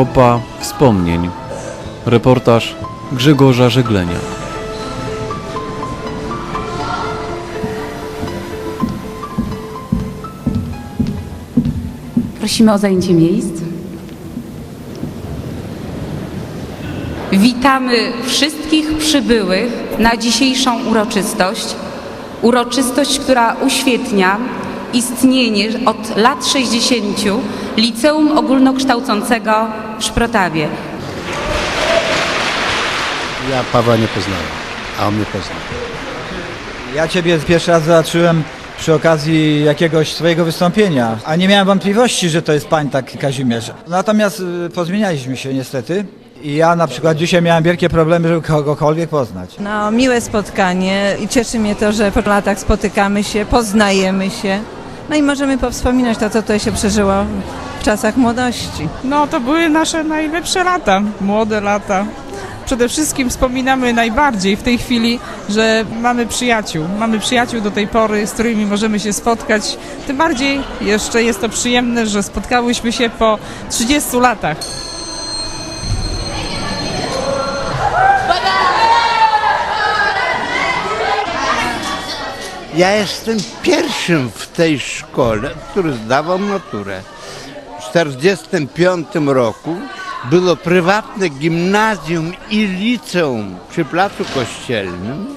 Kopa Wspomnień. Reportaż Grzegorza Żeglenia. Prosimy o zajęcie miejsc. Witamy wszystkich przybyłych na dzisiejszą uroczystość. Uroczystość, która uświetnia istnienie od lat 60. Liceum Ogólnokształcącego w Szprotawie. Ja Pawła nie poznałem, a on mnie poznał. Ja Ciebie pierwszy raz zobaczyłem przy okazji jakiegoś swojego wystąpienia, a nie miałem wątpliwości, że to jest pań tak Kazimierz. Natomiast y, pozmienialiśmy się niestety i ja na przykład dzisiaj miałem wielkie problemy, żeby kogokolwiek poznać. No, miłe spotkanie i cieszy mnie to, że po latach spotykamy się, poznajemy się. No i możemy powspominać to, co tutaj się przeżyło w czasach młodości. No to były nasze najlepsze lata, młode lata. Przede wszystkim wspominamy najbardziej w tej chwili, że mamy przyjaciół. Mamy przyjaciół do tej pory, z którymi możemy się spotkać. Tym bardziej jeszcze jest to przyjemne, że spotkałyśmy się po 30 latach. Ja jestem pierwszym w tej szkole, który zdawał maturę. W 1945 roku było prywatne gimnazjum i liceum przy Placu Kościelnym.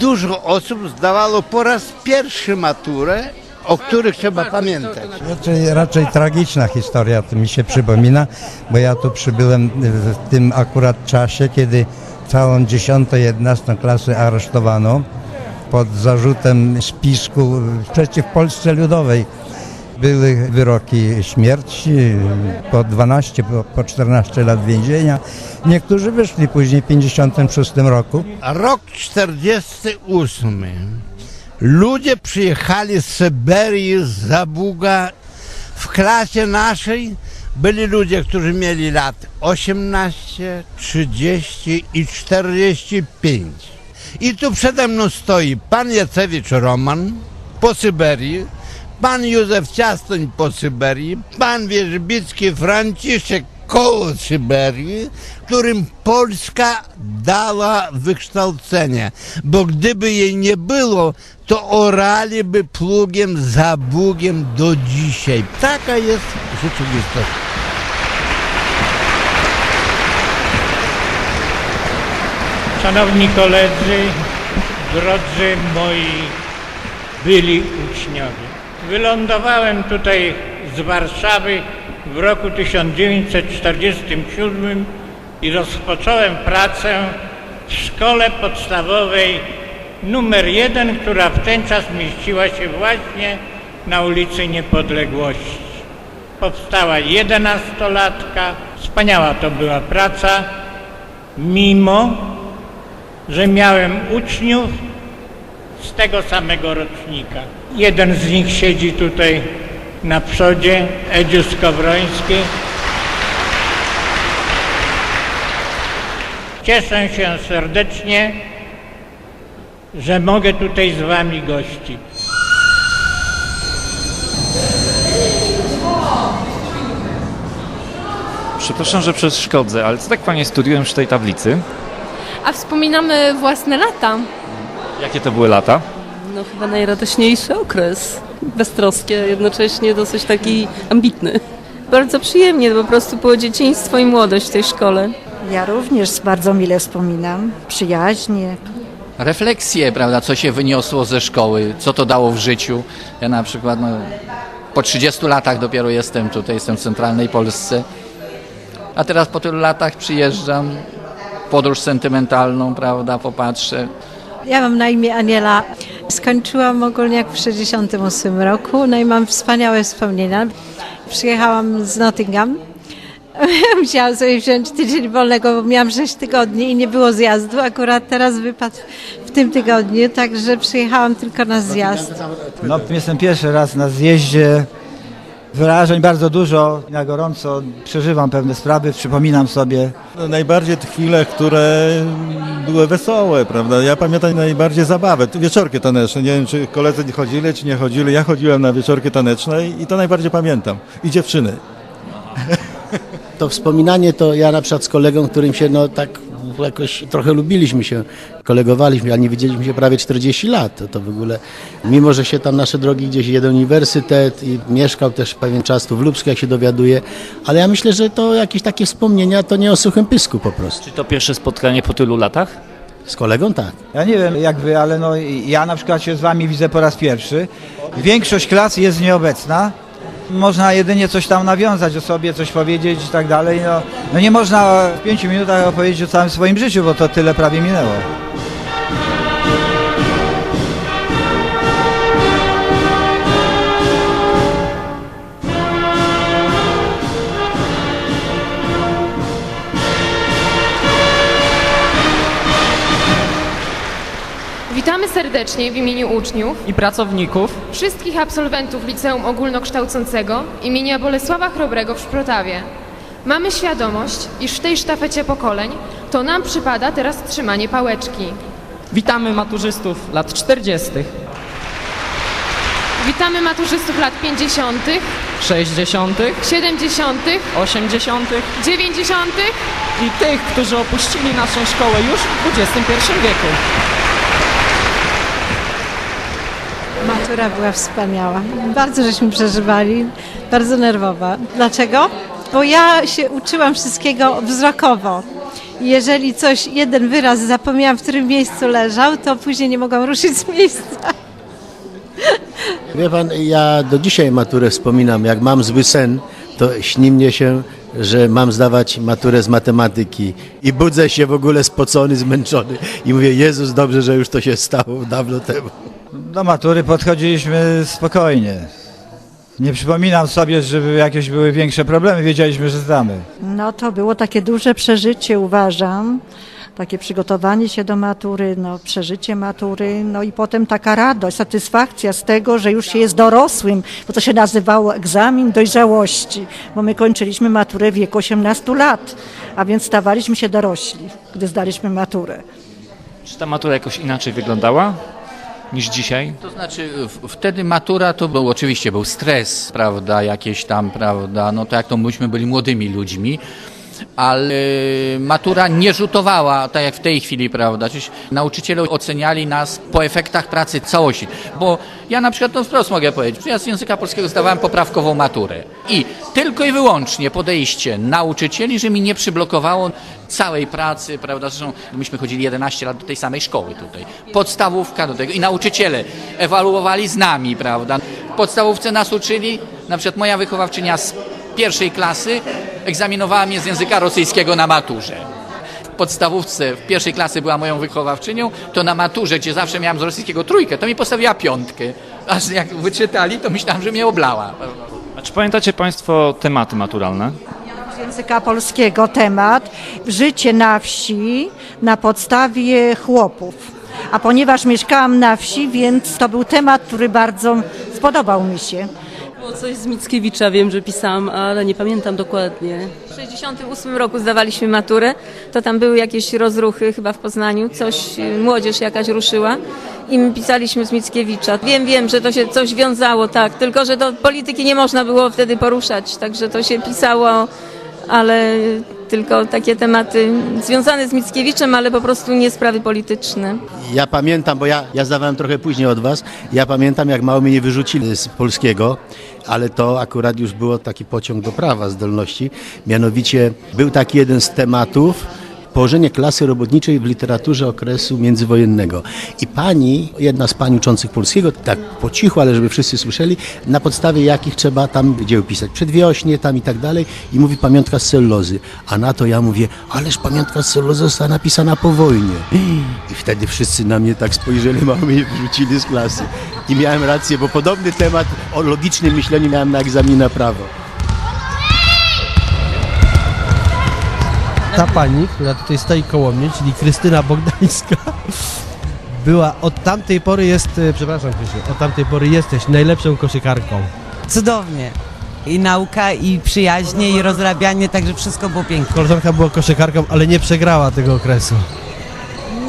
Dużo osób zdawało po raz pierwszy maturę, o których trzeba pamiętać. Raczej, raczej tragiczna historia to mi się przypomina, bo ja tu przybyłem w tym akurat czasie, kiedy całą 10-11 klasę aresztowano pod zarzutem spisku przeciw Polsce Ludowej. Były wyroki śmierci, po 12, po- po 14 lat więzienia. Niektórzy wyszli później w 56 roku. Rok 48. Ludzie przyjechali z Syberii, z Zabuga. W klasie naszej byli ludzie, którzy mieli lat 18, 30 i 45. I tu przede mną stoi pan Jacewicz Roman po Syberii, pan Józef Ciastoń po Syberii, pan Wierzbicki Franciszek koło Syberii, którym Polska dała wykształcenie, bo gdyby jej nie było, to oraliby plugiem za Bugiem do dzisiaj. Taka jest rzeczywistość. Szanowni koledzy, drodzy moi byli uczniowie. Wylądowałem tutaj z Warszawy w roku 1947 i rozpocząłem pracę w szkole podstawowej numer jeden, która w ten czas mieściła się właśnie na ulicy Niepodległości. Powstała jedenastolatka, wspaniała to była praca, mimo że miałem uczniów z tego samego rocznika. Jeden z nich siedzi tutaj na przodzie, Edziu Skowroński. Cieszę się serdecznie, że mogę tutaj z Wami gościć. Przepraszam, że przeszkodzę, ale co tak panie studiują przy tej tablicy? A wspominamy własne lata. Jakie to były lata? No chyba najradośniejszy okres. Beztroskie, jednocześnie dosyć taki ambitny. Bardzo przyjemnie, po prostu było dzieciństwo i młodość w tej szkole. Ja również bardzo mile wspominam, przyjaźnie. refleksje, prawda, co się wyniosło ze szkoły, co to dało w życiu. Ja na przykład no, po 30 latach dopiero jestem tutaj, jestem w centralnej Polsce. A teraz po tylu latach przyjeżdżam, podróż sentymentalną, prawda, popatrzę. Ja mam na imię Aniela. Skończyłam ogólniak w 68 roku, no i mam wspaniałe wspomnienia. Przyjechałam z Nottingham. Musiałam sobie wziąć tydzień wolnego, bo miałam 6 tygodni i nie było zjazdu. Akurat teraz wypadł w tym tygodniu, także przyjechałam tylko na zjazd. No, jestem pierwszy raz na zjeździe. Wyrażeń bardzo dużo, na gorąco przeżywam pewne sprawy, przypominam sobie. No, najbardziej te chwile, które były wesołe, prawda? Ja pamiętam najbardziej zabawę, wieczorki taneczne. Nie wiem, czy koledzy nie chodzili, czy nie chodzili. Ja chodziłem na wieczorki taneczne i to najbardziej pamiętam. I dziewczyny. To wspominanie to ja na przykład z kolegą, którym się no tak jakoś trochę lubiliśmy się, kolegowaliśmy, a nie widzieliśmy się prawie 40 lat. To, to w ogóle, mimo że się tam nasze drogi gdzieś, jeden uniwersytet i mieszkał też pewien czas tu w Lubsku, jak się dowiaduje, ale ja myślę, że to jakieś takie wspomnienia to nie o suchym pysku po prostu. Czy to pierwsze spotkanie po tylu latach? Z kolegą tak. Ja nie wiem jak wy, ale no, ja na przykład się z wami widzę po raz pierwszy. Większość klas jest nieobecna. Można jedynie coś tam nawiązać o sobie, coś powiedzieć i tak dalej. No, no nie można w pięciu minutach opowiedzieć o całym swoim życiu, bo to tyle prawie minęło. Witamy serdecznie w imieniu uczniów i pracowników wszystkich absolwentów Liceum Ogólnokształcącego imienia Bolesława Chrobrego w Szprotawie. Mamy świadomość, iż w tej sztafecie pokoleń to nam przypada teraz trzymanie pałeczki. Witamy maturzystów lat 40., Witamy maturzystów lat 50., 60., 70., 80. 90. i tych, którzy opuścili naszą szkołę już w XXI wieku. Matura była wspaniała. Bardzo żeśmy przeżywali, bardzo nerwowa. Dlaczego? Bo ja się uczyłam wszystkiego wzrokowo. Jeżeli coś, jeden wyraz zapomniałam, w którym miejscu leżał, to później nie mogłam ruszyć z miejsca. Wie pan, ja do dzisiaj maturę wspominam. Jak mam zły sen, to śni mnie się, że mam zdawać maturę z matematyki i budzę się w ogóle spocony, zmęczony i mówię, Jezus, dobrze, że już to się stało dawno temu. Do matury podchodziliśmy spokojnie. Nie przypominam sobie, żeby jakieś były większe problemy, wiedzieliśmy, że zdamy. No to było takie duże przeżycie, uważam. Takie przygotowanie się do matury, no, przeżycie matury, no i potem taka radość, satysfakcja z tego, że już się jest dorosłym, bo to się nazywało egzamin dojrzałości, bo my kończyliśmy maturę w wieku 18 lat, a więc stawaliśmy się dorośli, gdy zdaliśmy maturę. Czy ta matura jakoś inaczej wyglądała niż dzisiaj? To znaczy w, wtedy matura to był oczywiście był stres, prawda, jakieś tam, prawda, no to jak to myśmy byli młodymi ludźmi, ale matura nie rzutowała, tak jak w tej chwili, prawda, Czyż nauczyciele oceniali nas po efektach pracy całości, bo ja na przykład, no wprost mogę powiedzieć, ja z języka polskiego zdawałem poprawkową maturę. I tylko i wyłącznie podejście nauczycieli, że mi nie przyblokowało całej pracy, prawda, zresztą myśmy chodzili 11 lat do tej samej szkoły tutaj, podstawówka do tego. I nauczyciele ewaluowali z nami, prawda, w podstawówce nas uczyli, na przykład moja wychowawczynia z pierwszej klasy egzaminowała mnie z języka rosyjskiego na maturze. W podstawówce w pierwszej klasy była moją wychowawczynią, to na maturze, gdzie zawsze miałam z rosyjskiego trójkę, to mi postawiła piątkę. Aż jak wyczytali, to myślałam, że mnie oblała. A czy pamiętacie Państwo tematy maturalne? Z języka polskiego temat życie na wsi na podstawie chłopów. A ponieważ mieszkałam na wsi, więc to był temat, który bardzo spodobał mi się. Było coś z Mickiewicza, wiem, że pisałam, ale nie pamiętam dokładnie. W 68 roku zdawaliśmy maturę, to tam były jakieś rozruchy chyba w Poznaniu, coś, y, młodzież jakaś ruszyła i my pisaliśmy z Mickiewicza. Wiem, wiem, że to się coś wiązało, tak, tylko że do polityki nie można było wtedy poruszać, także to się pisało, ale tylko takie tematy związane z Mickiewiczem, ale po prostu nie sprawy polityczne. Ja pamiętam, bo ja, ja zdawałem trochę później od was, ja pamiętam jak mało mnie nie wyrzucili z polskiego, ale to akurat już było taki pociąg do prawa zdolności. Mianowicie był taki jeden z tematów, położenie klasy robotniczej w literaturze okresu międzywojennego. I pani, jedna z pań uczących polskiego, tak po cichu, ale żeby wszyscy słyszeli, na podstawie jakich trzeba tam dzieł pisać. Przedwiośnie tam i tak dalej. I mówi pamiątka z cellulozy. A na to ja mówię, ależ pamiątka z cellulozy została napisana po wojnie. I wtedy wszyscy na mnie tak spojrzeli, mało mnie wyrzucili z klasy. I miałem rację, bo podobny temat o logicznym myśleniu miałem na egzaminie na prawo. Ta pani, która tutaj stoi koło mnie, czyli Krystyna Bogdańska, była od tamtej pory jest, e, przepraszam Krysiu, od tamtej pory jesteś najlepszą koszykarką. Cudownie. I nauka, i przyjaźnie, i rozrabianie, także wszystko było piękne. Koleżanka była koszykarką, ale nie przegrała tego okresu.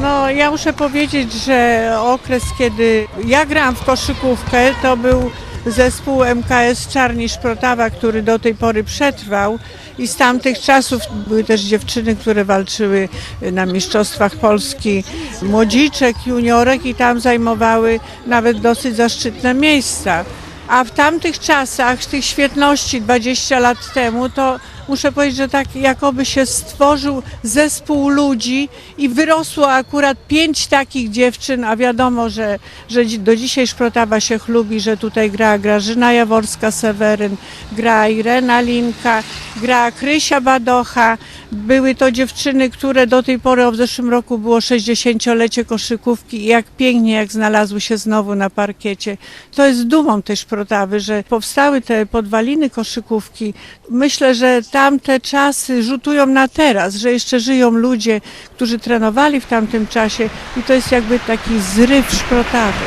No, ja muszę powiedzieć, że okres, kiedy ja grałam w koszykówkę, to był zespół MKS Czarni Szprotawa, który do tej pory przetrwał i z tamtych czasów były też dziewczyny, które walczyły na Mistrzostwach Polski młodziczek, juniorek i tam zajmowały nawet dosyć zaszczytne miejsca. A w tamtych czasach, tych świetności 20 lat temu, to muszę powiedzieć, że tak jakoby się stworzył zespół ludzi i wyrosło akurat pięć takich dziewczyn, a wiadomo, że, że do dzisiaj Szprotawa się chlubi, że tutaj gra Grażyna Jaworska-Seweryn, gra Irena Linka, gra Krysia Badocha. Były to dziewczyny, które do tej pory, w zeszłym roku było 60-lecie koszykówki i jak pięknie, jak znalazły się znowu na parkiecie. To jest dumą tej Szprotawy, że powstały te podwaliny koszykówki. Myślę, że tamte czasy rzutują na teraz, że jeszcze żyją ludzie, którzy trenowali w tamtym czasie i to jest jakby taki zryw Szprotawy.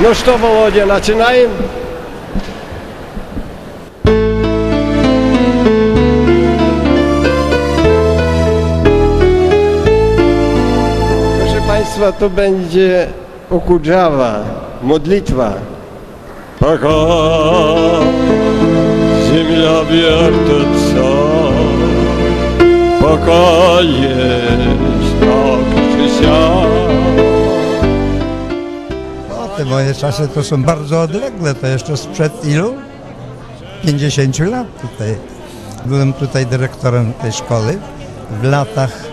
Ну что, Володя, начинаем? Proszę Państwa, to będzie okudżawa, modlitwa. Пока земля вертится, пока есть так czy siak. No, te moje czasy to są bardzo odległe, to jeszcze sprzed ilu? 50 lat tutaj. Byłem tutaj dyrektorem tej szkoły w latach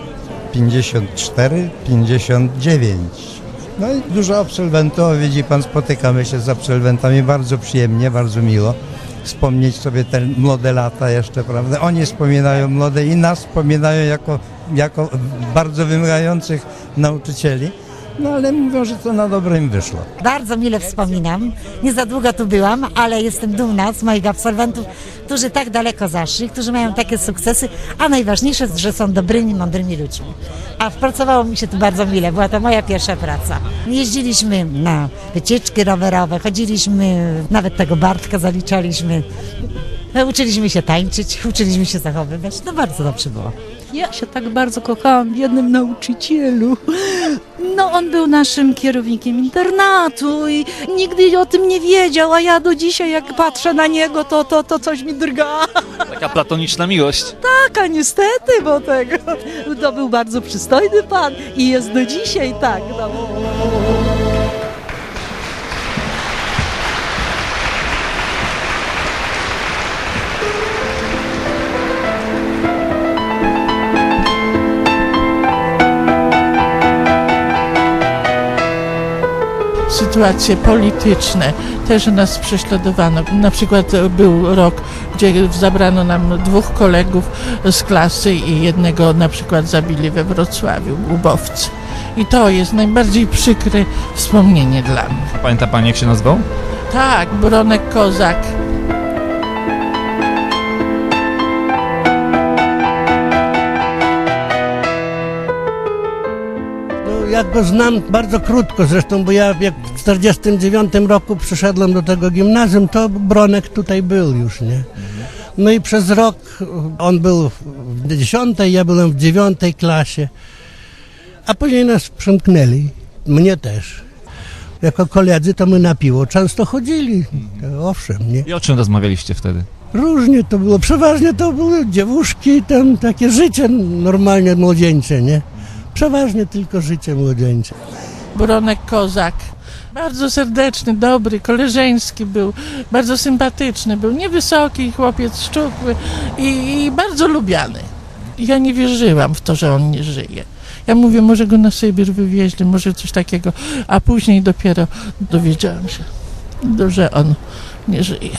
54-59. No i dużo absolwentów, widzi pan, spotykamy się z absolwentami, bardzo przyjemnie, bardzo miło wspomnieć sobie te młode lata jeszcze, prawda? Oni wspominają młode i nas wspominają jako, jako bardzo wymagających nauczycieli. No ale mówią, że to na dobre im wyszło. Bardzo mile wspominam. Nie za długo tu byłam, ale jestem dumna z moich absolwentów, którzy tak daleko zaszli, którzy mają takie sukcesy, a najważniejsze, że są dobrymi, mądrymi ludźmi. A pracowało mi się tu bardzo mile, była to moja pierwsza praca. Jeździliśmy na wycieczki rowerowe, chodziliśmy, nawet tego Bartka zaliczaliśmy. Uczyliśmy się tańczyć, uczyliśmy się zachowywać. No bardzo dobrze było. Ja się tak bardzo kochałam w jednym nauczycielu. No, on był naszym kierownikiem internatu i nigdy o tym nie wiedział, a ja do dzisiaj jak patrzę na niego, to, to, to coś mi drga. Taka platoniczna miłość. Taka niestety, bo tego, to był bardzo przystojny pan i jest do dzisiaj tak. No. Sytuacje polityczne też nas prześladowano. Na przykład był rok, gdzie zabrano nam dwóch kolegów z klasy i jednego na przykład zabili we Wrocławiu, łubowcy. I to jest najbardziej przykre wspomnienie dla mnie. A pamięta pani, jak się nazywał? Tak, Bronek Kozak. Ja go znam bardzo krótko zresztą, bo ja jak w 49 roku przyszedłem do tego gimnazjum, to Bronek tutaj był już, nie? No i przez rok on był w 10, ja byłem w 9 klasie, a później nas przymknęli, mnie też. Jako koledzy to my na piwo często chodzili, to owszem, nie? I o czym rozmawialiście wtedy? Różnie to było, przeważnie to były dziewuszki, tam takie życie normalnie młodzieńcze, nie? Przeważnie tylko życie młodzieńcze. Bronek Kozak. Bardzo serdeczny, dobry, koleżeński był, bardzo sympatyczny był, niewysoki chłopiec, szczupły i, i bardzo lubiany. Ja nie wierzyłam w to, że on nie żyje. Ja mówię, może go na Sybir wywieźli, może coś takiego, a później dopiero dowiedziałam się, że on nie żyje.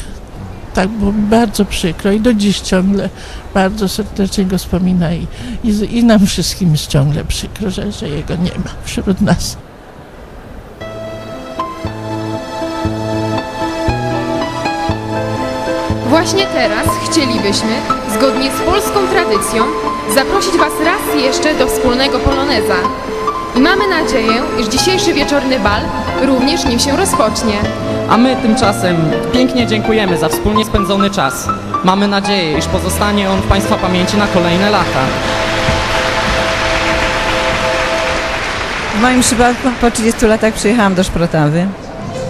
Tak było bardzo przykro i do dziś ciągle bardzo serdecznie go wspomina i, i, i nam wszystkim jest ciągle przykro, że, że jego nie ma wśród nas. Właśnie teraz chcielibyśmy, zgodnie z polską tradycją, zaprosić Was raz jeszcze do wspólnego poloneza. I mamy nadzieję, iż dzisiejszy wieczorny bal również nim się rozpocznie. A my tymczasem pięknie dziękujemy za wspólnie spędzony czas. Mamy nadzieję, iż pozostanie on w Państwa pamięci na kolejne lata. W moim przypadku po 30 latach przyjechałam do Szprotawy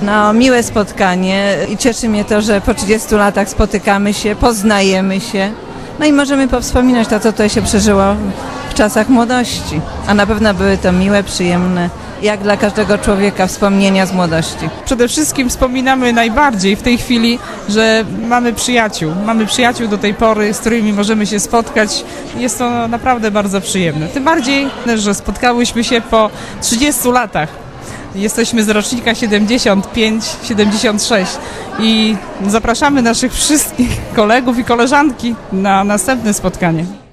No, miłe spotkanie i cieszy mnie to, że po 30 latach spotykamy się, poznajemy się. No i możemy powspominać to, co tutaj się przeżyło czasach młodości. A na pewno były to miłe, przyjemne, jak dla każdego człowieka, wspomnienia z młodości. Przede wszystkim wspominamy najbardziej w tej chwili, że mamy przyjaciół. Mamy przyjaciół do tej pory, z którymi możemy się spotkać. Jest to naprawdę bardzo przyjemne. Tym bardziej, że spotkałyśmy się po 30 latach. Jesteśmy z rocznika 75-76 i zapraszamy naszych wszystkich kolegów i koleżanki na następne spotkanie.